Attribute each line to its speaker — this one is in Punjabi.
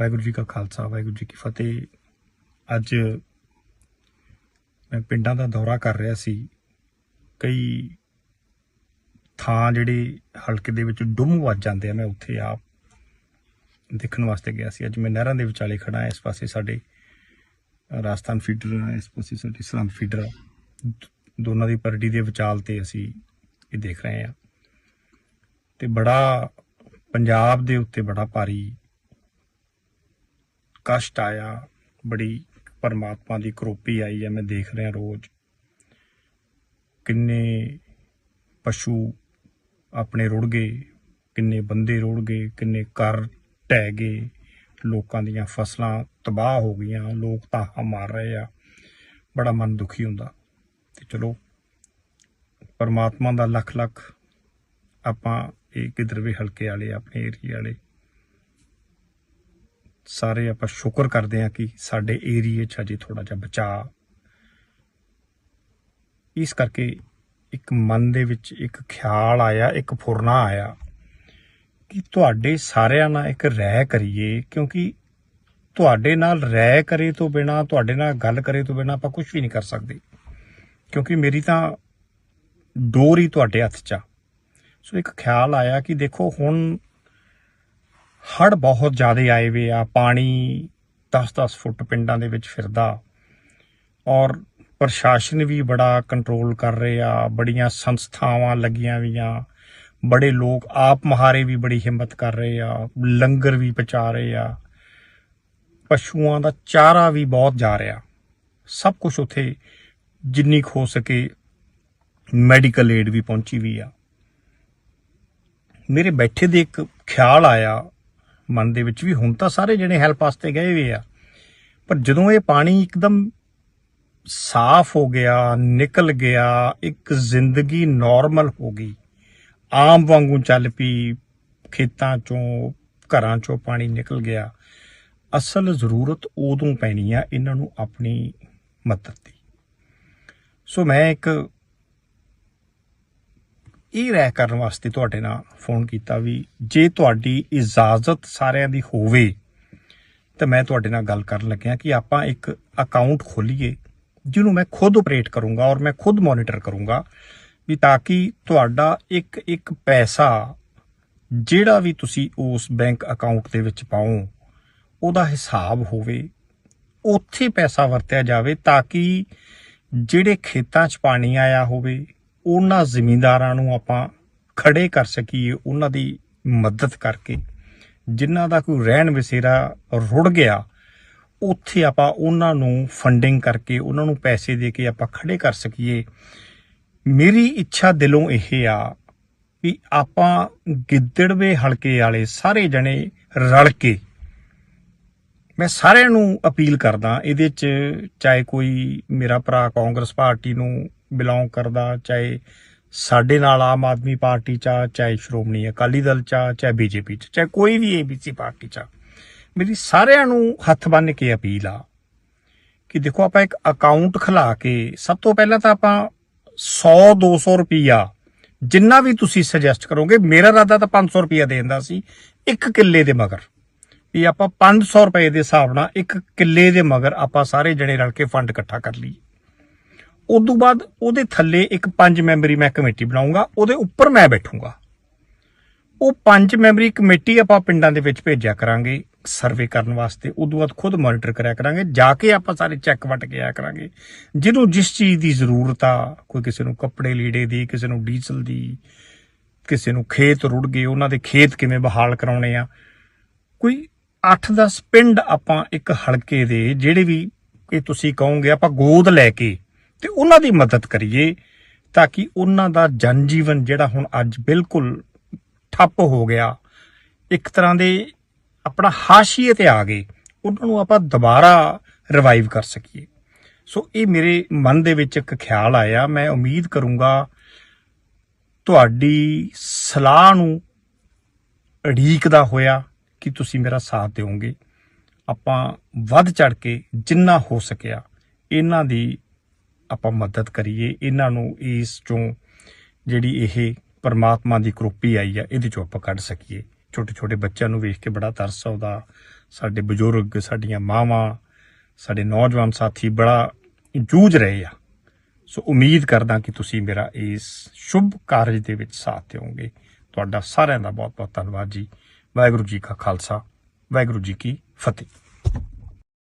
Speaker 1: ਵਾਹਿਗੁਰੂ ਜੀ ਕਾ ਖਾਲਸਾ, ਵਾਹਿਗੁਰੂ ਜੀ ਕੀ ਫਤਿਹ। ਅੱਜ ਮੈਂ ਪਿੰਡਾਂ ਦਾ ਦੌਰਾ ਕਰ ਰਿਹਾ ਸੀ। ਕਈ ਥਾਂ ਜਿਹੜੇ ਹਲਕੇ ਦੇ ਵਿੱਚ ਡੁੰਮ ਵੱਜ ਜਾਂਦੇ ਆ, ਮੈਂ ਉੱਥੇ ਆਪ ਦੇਖਣ ਵਾਸਤੇ ਗਿਆ ਸੀ। ਅੱਜ ਮੈਂ ਨਹਿਰਾਂ ਦੇ ਵਿਚਾਲੇ ਖੜਾ ਇਸ ਪਾਸੇ ਸਾਡੇ ਰਾਜਸਥਾਨ ਫੀਡਰ ਹੈ ਇਸ ਪਾਸੇ ਸਾਡੇ ਸਰਹੰਦ ਫੀਡਰ ਆ। ਦੋਨਾਂ ਦੀ ਪਰਡੀ ਦੇ ਵਿਚਾਲ ਤੇ ਅਸੀਂ ਇਹ ਦੇਖ ਰਹੇ ਹਾਂ। ਤੇ ਬੜਾ ਪੰਜਾਬ ਦੇ ਉੱਤੇ ਬੜਾ ਭਾਰੀ ਕਸ਼ਟ ਆਇਆ, ਬੜੀ ਪਰਮਾਤਮਾ ਦੀ ਕਰੋਪੀ ਆਈ ਹੈ, ਮੈਂ ਦੇਖ ਰਿਹਾ ਰੋਜ਼। ਕਿੰਨੇ ਪਸ਼ੂ ਆਪਣੇ ਰੁੜ ਗਏ, ਕਿੰਨੇ ਬੰਦੇ ਰੁੜ ਗਏ, ਕਿੰਨੇ ਘਰ ਢਹਿ ਗਏ, ਲੋਕਾਂ ਦੀਆਂ ਫਸਲਾਂ ਤਬਾਹ ਹੋ ਗਈਆਂ, ਲੋਕ ਤਾਂ ਮਾਰ ਰਹੇ ਆ, ਬੜਾ ਮਨ ਦੁਖੀ ਹੁੰਦਾ। ਤੇ ਚਲੋ, ਪਰਮਾਤਮਾ ਦਾ ਲੱਖ ਲੱਖ ਆਪਾਂ ਇਹ ਕਿਧਰਵੇ ਹਲਕੇ ਵਾਲੇ, ਆਪਣੇ ਏਰੀਆ ਵਾਲੇ ਸਾਰੇ ਆਪਾਂ ਸ਼ੁਕਰ ਕਰਦੇ ਹਾਂ ਕਿ ਸਾਡੇ ਏਰੀਏ 'ਚ ਅਜੇ ਥੋੜਾ ਜਿਹਾ ਬਚਾ ਇਸ ਕਰਕੇ ਇੱਕ ਮਨ ਦੇ ਵਿੱਚ ਇੱਕ ਖਿਆਲ ਆਇਆ, ਇੱਕ ਫੁਰਨਾ ਆਇਆ ਕਿ ਤੁਹਾਡੇ ਸਾਰਿਆਂ ਨਾਲ ਇੱਕ ਰਹਿ ਕਰੀਏ, ਕਿਉਂਕਿ ਤੁਹਾਡੇ ਨਾਲ ਰਹਿ ਕਰੇ ਤੋਂ ਬਿਨਾ, ਤੁਹਾਡੇ ਨਾਲ ਗੱਲ ਕਰੇ ਤੋਂ ਬਿਨਾ ਆਪਾਂ ਕੁਝ ਵੀ ਨਹੀਂ ਕਰ ਸਕਦੇ। ਕਿਉਂਕਿ ਮੇਰੀ ਤਾਂ ਡੋਰ ਹੀ ਤੁਹਾਡੇ ਹੱਥ 'ਚ ਆ। ਸੋ ਇੱਕ ਖਿਆਲ ਆਇਆ ਕਿ ਦੇਖੋ, ਹੁਣ ਹੜ ਬਹੁਤ ਜ਼ਿਆਦਾ ਆਏ ਵੇ ਆ, ਪਾਣੀ 10-10 ਫੁੱਟ ਪਿੰਡਾਂ ਦੇ ਵਿੱਚ ਫਿਰਦਾ। ਔਰ ਪ੍ਰਸ਼ਾਸਨ ਵੀ ਬੜਾ ਕੰਟਰੋਲ ਕਰ ਰਿਹਾ ਬੜੀਆਂ ਸੰਸਥਾਵਾਂ ਲੱਗੀਆਂ ਵੀਆਂ, ਬੜੇ ਲੋਕ ਆਪ ਮਹਾਰੇ ਵੀ ਬੜੀ ਹਿੰਮਤ ਕਰ ਰਹੇ ਆ, ਲੰਗਰ ਵੀ ਪਹੁੰਚਾ ਰਹੇ ਆ। ਪਸ਼ੂਆਂ ਦਾ ਚਾਰਾ ਵੀ ਬਹੁਤ ਜਾ ਰਿਹਾ। ਸਭ ਕੁਝ ਉੱਥੇ ਜਿੰਨੀ ਕੁ ਹੋ ਸਕੇ ਮੈਡੀਕਲ ਏਡ ਵੀ ਪਹੁੰਚੀ ਵੀ ਆ। ਮੇਰੇ ਬੈਠੇ ਦੇ ਇੱਕ ਖਿਆਲ ਆਇਆ ਮਨ ਦੇ ਵਿੱਚ ਵੀ, ਹੁਣ ਤਾਂ ਸਾਰੇ ਜਣੇ ਹੈਲਪ ਵਾਸਤੇ ਗਏ ਹੋਏ ਆ। ਪਰ ਜਦੋਂ ਇਹ ਪਾਣੀ ਇੱਕਦਮ ਸਾਫ਼ ਹੋ ਗਿਆ, ਨਿਕਲ ਗਿਆ, ਇੱਕ ਜ਼ਿੰਦਗੀ ਨਾਰਮਲ ਹੋ ਗਈ। ਆਮ ਵਾਂਗੂ ਚੱਲ ਪਈ, ਖੇਤਾਂ ਚੋਂ, ਘਰਾਂ ਚੋਂ ਪਾਣੀ ਨਿਕਲ ਗਿਆ। ਅਸਲ ਜ਼ਰੂਰਤ ਉਦੋਂ ਪੈਣੀ ਆ, ਇਹਨਾਂ ਨੂੰ ਆਪਣੀ ਮਦਦ ਦੀ। ਸੋ ਮੈਂ ਇੱਕ ਇਹ ਰਹਿ ਕਰਨ ਵਾਸਤੇ ਤੁਹਾਡੇ ਨਾਲ ਫੋਨ ਕੀਤਾ ਵੀ ਜੇ ਤੁਹਾਡੀ ਇਜਾਜ਼ਤ ਸਾਰਿਆਂ ਦੀ ਹੋਵੇ, ਤਾਂ ਮੈਂ ਤੁਹਾਡੇ ਨਾਲ ਗੱਲ ਕਰਨ ਲੱਗਿਆ ਕਿ ਆਪਾਂ ਇੱਕ ਅਕਾਊਂਟ ਖੋਲੀਏ, ਜਿਹਨੂੰ ਮੈਂ ਖੁਦ ਆਪਰੇਟ ਕਰੂੰਗਾ ਔਰ ਮੈਂ ਖੁਦ ਮੋਨੀਟਰ ਕਰੂੰਗਾ, ਵੀ ਤਾਂ ਕਿ ਤੁਹਾਡਾ ਇੱਕ ਇੱਕ ਪੈਸਾ ਜਿਹੜਾ ਵੀ ਤੁਸੀਂ ਉਸ ਬੈਂਕ ਅਕਾਊਂਟ ਦੇ ਵਿੱਚ ਪਾਓ, ਉਹਦਾ ਹਿਸਾਬ ਹੋਵੇ, ਉੱਥੇ ਪੈਸਾ ਵਰਤਿਆ ਜਾਵੇ ਤਾਂ ਕਿ ਜਿਹੜੇ ਖੇਤਾਂ 'ਚ ਪਾਣੀ ਆਇਆ ਹੋਵੇ ਉਹਨਾਂ ਜ਼ਿਮੀਂਦਾਰਾਂ ਨੂੰ ਆਪਾਂ ਖੜੇ ਕਰ ਸਕੀਏ, ਉਹਨਾਂ ਦੀ ਮਦਦ ਕਰਕੇ। ਜਿਨ੍ਹਾਂ ਦਾ ਕੋਈ ਰਹਿਣ ਵਸੇਰਾ ਰੁੜ ਗਿਆ, ਉੱਥੇ ਆਪਾਂ ਉਹਨਾਂ ਨੂੰ ਫੰਡਿੰਗ ਕਰਕੇ, ਉਹਨਾਂ ਨੂੰ ਪੈਸੇ ਦੇ ਕੇ ਆਪਾਂ ਖੜੇ ਕਰ ਸਕੀਏ। ਮੇਰੀ ਇੱਛਾ ਦਿਲੋਂ ਇਹ ਆ ਵੀ ਆਪਾਂ ਗਿੱਦੜਵੇ ਹਲਕੇ ਵਾਲੇ ਸਾਰੇ ਜਣੇ ਰਲ ਕੇ, ਮੈਂ ਸਾਰਿਆਂ ਨੂੰ ਅਪੀਲ ਕਰਦਾ, ਇਹਦੇ ਚ ਚਾਹੇ ਕੋਈ ਮੇਰਾ ਭਰਾ ਕਾਂਗਰਸ ਪਾਰਟੀ ਨੂੰ ਬਿਲੋਂਗ ਕਰਦਾ ਚਾਹੇ ਸਾਡੇ ਨਾਲ ਆਮ ਆਦਮੀ ਪਾਰਟੀ ਚ ਆ, ਚਾਹੇ ਸ਼੍ਰੋਮਣੀ ਅਕਾਲੀ ਦਲ ਚ ਆ, ਚਾਹੇ ਬੀਜੇਪੀ ਚ ਚਾਹੇ ਕੋਈ ਵੀ ਏਬੀਸੀ ਪਾਰਟੀ ਚ ਆ। ਮੇਰੀ ਸਾਰਿਆਂ ਨੂੰ ਹੱਥ ਬੰਨ੍ਹ ਕੇ ਅਪੀਲ ਆ ਕਿ ਦੇਖੋ ਆਪਾਂ ਇੱਕ ਅਕਾਊਂਟ ਖੁਲਾ ਕੇ ਸਭ ਤੋਂ ਪਹਿਲਾਂ ਤਾਂ ਆਪਾਂ 100 200 ਰੁਪਈਆ ਜਿੰਨਾ ਵੀ ਤੁਸੀਂ ਸੁਜੈਸਟ ਕਰੋਗੇ ਮੇਰਾ ਇਰਾਦਾ ਤਾਂ 500 ਰੁਪਈਆ ਦੇਣ ਦਾ ਸੀ ਇੱਕ ਕਿੱਲੇ ਦੇ ਮਗਰ ਵੀ ਆਪਾਂ 500 ਰੁਪਏ ਦੇ ਹਿਸਾਬ ਨਾਲ ਇੱਕ ਕਿੱਲੇ ਦੇ ਮਗਰ ਆਪਾਂ ਸਾਰੇ ਜਣੇ ਰਲ ਕੇ ਫੰਡ ਇਕੱਠਾ ਕਰ ਲਈਏ ਉਦੋਂ ਬਾਅਦ ਉਹਦੇ ਥੱਲੇ ਇੱਕ ਪੰਜ ਮੈਂਬਰੀ ਮੈਂ ਕਮੇਟੀ ਬਣਾਉਂਗਾ, ਉਹਦੇ ਉੱਪਰ ਮੈਂ ਬੈਠੂੰਗਾ। ਉਹ ਪੰਜ ਮੈਂਬਰੀ ਕਮੇਟੀ ਆਪਾਂ ਪਿੰਡਾਂ ਦੇ ਵਿੱਚ ਭੇਜਿਆ ਕਰਾਂਗੇ ਸਰਵੇ ਕਰਨ ਵਾਸਤੇ, ਉਦੋਂ ਬਾਅਦ ਖੁਦ ਮੋਨੀਟਰ ਕਰਿਆ ਕਰਾਂਗੇ, ਜਾ ਕੇ ਆਪਾਂ ਸਾਰੇ ਚੈੱਕ ਵਟ ਕੇ ਆਇਆ ਕਰਾਂਗੇ। ਜਿਹਨੂੰ ਜਿਸ ਚੀਜ਼ ਦੀ ਜ਼ਰੂਰਤ ਆ, ਕੋਈ ਕਿਸੇ ਨੂੰ ਕੱਪੜੇ ਲੀੜੇ ਦੀ, ਕਿਸੇ ਨੂੰ ਡੀਜ਼ਲ ਦੀ, ਕਿਸੇ ਨੂੰ ਖੇਤ ਰੁੜ ਗਏ, ਉਹਨਾਂ ਦੇ ਖੇਤ ਕਿਵੇਂ ਬਹਾਲ ਕਰਾਉਣੇ ਆ। ਕੋਈ 8-10 ਪਿੰਡ ਆਪਾਂ ਇੱਕ ਹਲਕੇ ਦੇ, ਜਿਹੜੇ ਵੀ ਇਹ ਤੁਸੀਂ ਕਹੋਗੇ ਆਪਾਂ ਗੋਦ ਲੈ ਕੇ ਤੇ ਉਹਨਾਂ ਦੀ ਮਦਦ ਕਰੀਏ ਤਾਂ ਕਿ ਉਹਨਾਂ ਦਾ ਜਨ ਜੀਵਨ ਜਿਹੜਾ ਹੁਣ ਅੱਜ ਬਿਲਕੁਲ ਠੱਪ ਹੋ ਗਿਆ। ਇੱਕ ਤਰ੍ਹਾਂ ਦੇ ਆਪਣਾ ਹਾਸ਼ੀਏ ਤੇ ਆ ਗਏ। ਉਹਨਾਂ ਨੂੰ ਆਪਾਂ ਦੁਬਾਰਾ ਰਿਵਾਈਵ ਕਰ ਸਕੀਏ। ਸੋ ਇਹ ਮੇਰੇ ਮਨ ਦੇ ਵਿੱਚ ਇੱਕ ਖਿਆਲ ਆਇਆ। ਮੈਂ ਉਮੀਦ ਕਰੂੰਗਾ ਤੁਹਾਡੀ ਸਲਾਹ ਨੂੰ ਅੜੀਕਦਾ ਹੋਇਆ ਕਿ ਤੁਸੀਂ ਮੇਰਾ ਸਾਥ ਦਿਓਗੇ। ਆਪਾਂ ਵੱਧ ਚੜ ਕੇ ਜਿੰਨਾ ਹੋ ਸਕਿਆ, ਇਹਨਾਂ ਦੀ ਆਪਾਂ ਮਦਦ ਕਰੀਏ, ਇਹਨਾਂ ਨੂੰ ਇਸ ਚੋਂ ਜਿਹੜੀ ਇਹ ਪਰਮਾਤਮਾ ਦੀ ਕਰੋਪੀ ਆਈ ਆ, ਇਹਦੇ ਚੋਂ ਆਪਾਂ ਕੱਢ ਸਕੀਏ। ਛੋਟੇ ਛੋਟੇ ਬੱਚਿਆਂ ਨੂੰ ਵੇਖ ਕੇ ਬੜਾ ਤਰਸ ਆਉਂਦਾ, ਸਾਡੇ ਬਜ਼ੁਰਗ, ਸਾਡੀਆਂ ਮਾਵਾਂ, ਸਾਡੇ ਨੌਜਵਾਨ ਸਾਥੀ ਬੜਾ ਜੂਝ ਰਹੇ ਆ। ਸੋ ਉਮੀਦ ਕਰਦਾ ਕਿ ਤੁਸੀਂ ਮੇਰਾ ਇਸ ਸ਼ੁਭ ਕਾਰਜ ਦੇ ਵਿੱਚ ਸਾਥ ਦਿਓਗੇ। ਤੁਹਾਡਾ ਸਾਰਿਆਂ ਦਾ ਬਹੁਤ ਬਹੁਤ ਧੰਨਵਾਦ ਜੀ। ਵਾਹਿਗੁਰੂ ਜੀ ਕਾ ਖਾਲਸਾ, ਵਾਹਿਗੁਰੂ ਜੀ ਕੀ ਫਤਿਹ।